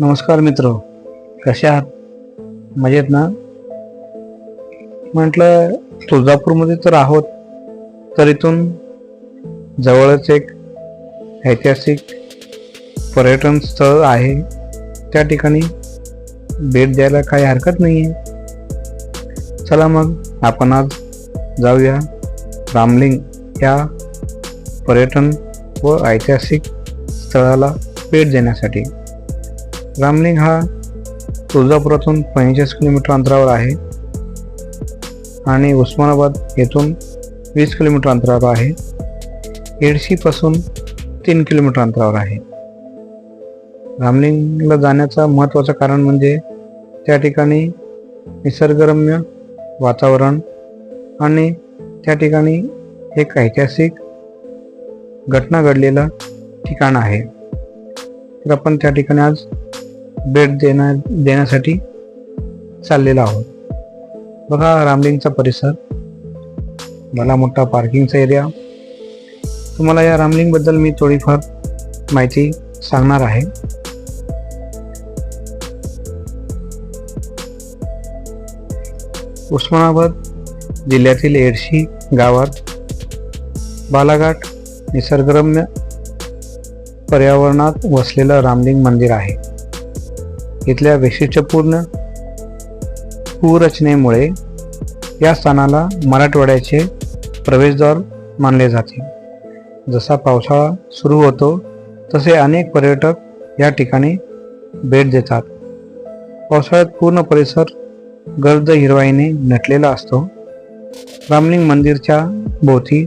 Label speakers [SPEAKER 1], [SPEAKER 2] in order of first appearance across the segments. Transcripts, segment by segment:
[SPEAKER 1] नमस्कार मित्र कसे आहात? मजेत ना? म्हटलं तुळजापूरमध्ये तर आहोत तर इथून जवळच एक ऐतिहासिक पर्यटन स्थळ आहे. त्या ठिकाणी भेट द्यायला काही हरकत नाही आहे चला मग आपण आज जाऊया रामलिंग या पर्यटन व ऐतिहासिक स्थळाला भेट देण्यासाठी. रामलिंग हा तुळजापुरातून पंचेचाळीस किलोमीटर अंतरावर आहे आणि उस्मानाबाद येथून वीस किलोमीटर अंतरावर आहे. एडशीपासून तीन किलोमीटर अंतरावर आहे. रामलिंगला जाण्याचं महत्त्वाचं कारण म्हणजे त्या ठिकाणी निसर्गरम्य वातावरण आणि त्या ठिकाणी एक ऐतिहासिक घटना घडलेलं ठिकाण आहे. तर आपण त्या ठिकाणी आज भेट देण्या देण्यासाठी चाललेलो आहोत. बघा रामलिंगचा परिसर. भला मोठा पार्किंगचा एरिया तुम्हाला या रामलिंगबद्दल मी थोडीफार माहिती सांगणार आहे. उस्मानाबाद जिल्ह्यातील एडशी गावात बालाघाट निसर्गरम्य पर्यावरणात वसलेलं रामलिंग मंदिर आहे. इथल्या वैशिष्ट्यपूर्ण भूरचनेमुळे या स्थानाला मराठवाड्याचे प्रवेशद्वार मानले जाते. जसा पावसाळा सुरू होतो तसे अनेक पर्यटक या ठिकाणी भेट देतात. पावसाळ्यात पूर्ण परिसर गर्द हिरवाईने नटलेला असतो. रामलिंग मंदिरच्या भोवती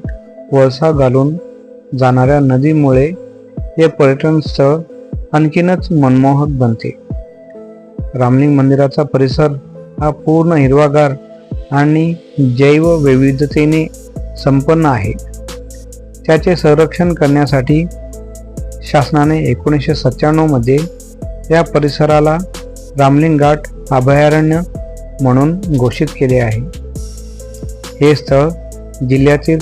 [SPEAKER 1] वळसा घालून जाणाऱ्या नदीमुळे हे पर्यटन स्थळ आणखीनच मनमोहक बनते. रामलिंग मंदिराचा परिसर हा पूर्ण हिरवागार आणि जैव विविधतेने संपन्न आहे. त्याचे संरक्षण करण्यासाठी शासनाने एकोणीसशे सत्त्याण्णवमध्ये या परिसराला रामलिंग घाट अभयारण्य म्हणून घोषित केले आहे. हे स्थळ जिल्ह्यातील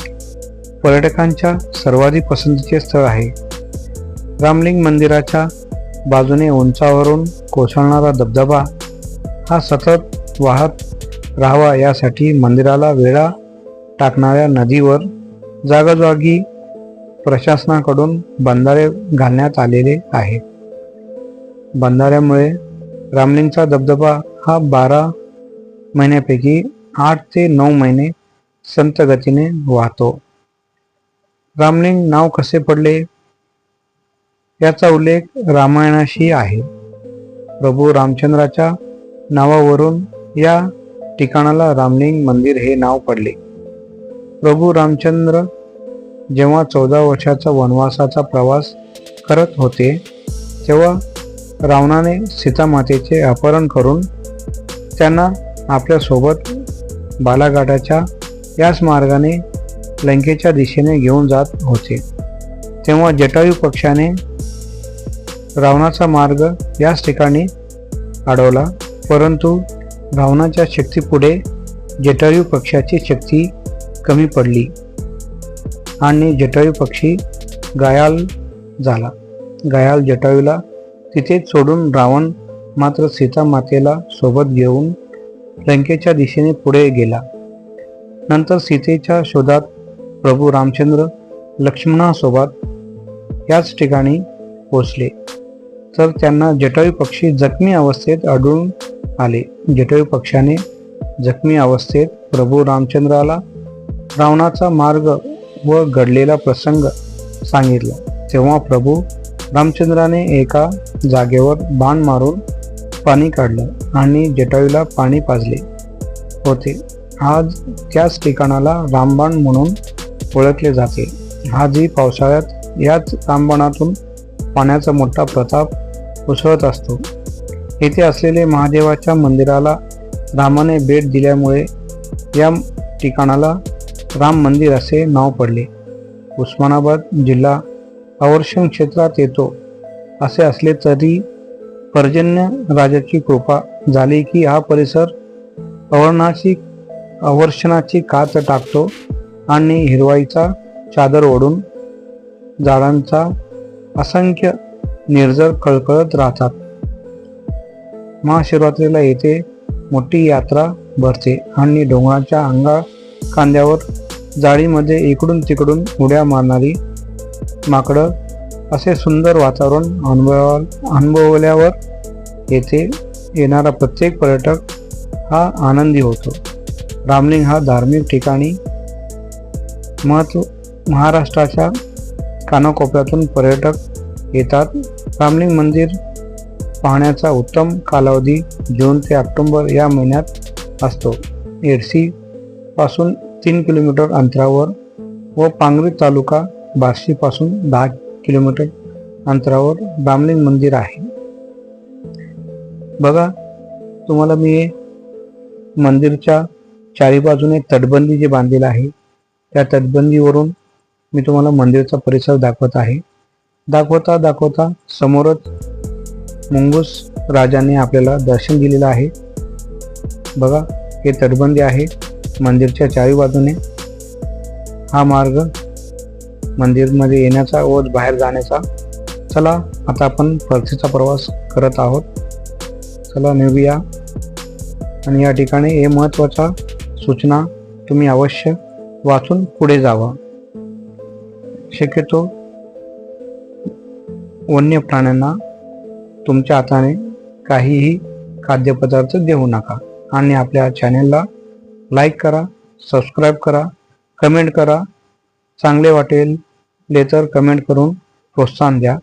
[SPEAKER 1] पर्यटकांच्या सर्वाधिक पसंतीचे स्थळ आहे. रामलिंग मंदिराच्या बाजूने उंचावरून कोसळणारा धबधबा हा सतत वाहत राहावा यासाठी मंदिराला वेळा टाकणाऱ्या नदीवर जागोजागी प्रशासनाकडून बंधारे घालण्यात आलेले आहे. बंधाऱ्यामुळे रामलिंगचा धबधबा हा बारा महिन्यापैकी आठ ते नऊ महिने संत गतीने वाहतो. रामलिंग नाव कसे पडले? याचा उल्लेख रामायणाशी आहे. प्रभू रामचंद्राच्या नावावरून या ठिकाणाला रामलिंग मंदिर हे नाव पडले. प्रभू रामचंद्र जेव्हा चौदा वर्षाचा वनवासाचा प्रवास करत होते तेव्हा रावणाने सीतामातेचे अपहरण करून त्यांना आपल्यासोबत बालाघाटाच्या याच मार्गाने लंकेच्या दिशेने घेऊन जात होते. तेव्हा जटायू पक्षाने रावणाचा मार्ग याच ठिकाणी अडवला. परंतु रावणाच्या शक्तीपुढे जटायू पक्षाची शक्ती कमी पडली आणि जटायू पक्षी गायाल झाला. गायाल जटायूला तिथेच सोडून रावण मात्र सीता मातेला सोबत घेऊन लंकेच्या दिशेने पुढे गेला. नंतर सीतेच्या शोधात प्रभू रामचंद्र लक्ष्मणासोबत याच ठिकाणी पोचले तर त्यांना जटायू पक्षी जखमी अवस्थेत आढळून आले. जटायू पक्षाने जखमी अवस्थेत प्रभू रामचंद्राला रावणाचा मार्ग व घडलेला प्रसंग सांगितला. तेव्हा प्रभू रामचंद्राने एका जागेवर बाण मारून पाणी काढलं आणि जटायूला पाणी पाजले होते. आज त्याच ठिकाणाला रामबाण म्हणून ओळखले जाते. आजही पावसाळ्यात याच रामबाणातून पाण्याचा मोठा प्रताप उसळत असतो. येथे असलेले महादेवाच्या मंदिराला रामाने भेट दिल्यामुळे या ठिकाणाला राम मंदिर असे नाव पडले. उस्मानाबाद जिल्हा अवर्षण क्षेत्रात येतो. असे असले तरी पर्जन्य राजाची कृपा झाली की हा परिसर अवर्णाची अवर्षणाची काच टाकतो आणि हिरवाईचा चादर ओढून झाडांचा असंख्य निर्जर कळकळत राहतात. महाशिवरात्रीला येथे मोठी यात्रा भरते आणि डोंगराच्या अंगा कांद्यावर जाळीमध्ये इकडून तिकडून उड्या मारणारी माकडं असे सुंदर वातावरण अनुभवा अनुभवल्यावर येथे येणारा प्रत्येक पर्यटक हा आनंदी होतो. रामलिंग हा धार्मिक ठिकाणी महत्त्व महाराष्ट्राच्या कानाकोपऱ्यातून पर्यटक येतात. रामलिंग मंदिर पाहण्याचा उत्तम कालावधी जून ते ऑक्टोंबर या महिन्यात असतो. एडसी पासून तीन किलोमीटर अंतरावर व पांगरी तालुका बार्शीपासून दहा किलोमीटर अंतरावर रामलिंग मंदिर आहे. बघा तुम्हाला मी मंदिरच्या चारी बाजूने तटबंदी जे बांधलेलं आहे त्या तटबंदीवरून मी तुम्हाला मंदिरचा परिसर दाखवत आहे. दाखवता दाखवता समोरच मुंगूस राजाने आपल्याला दर्शन दिलेलं आहे. बघा हे तटबंदी आहे मंदिरच्या चारी बाजूने. हा मार्ग मंदिरमध्ये येण्याचा व बाहेर जाण्याचा. चला आता आपण परतीचा प्रवास करत आहोत. चला निघूया. आणि या ठिकाणी हे महत्त्वाच्या सूचना तुम्ही अवश्य वाचून पुढे जावा. शक्यतो वन्य प्राण्यांना तुमच्या हाताने काहीही खाद्यपदार्थ देऊ नका. आणि आपल्या चॅनेलला लाईक करा सबस्क्राईब करा कमेंट करा. चांगले वाटेल ले तर कमेंट करून प्रोत्साहन द्या.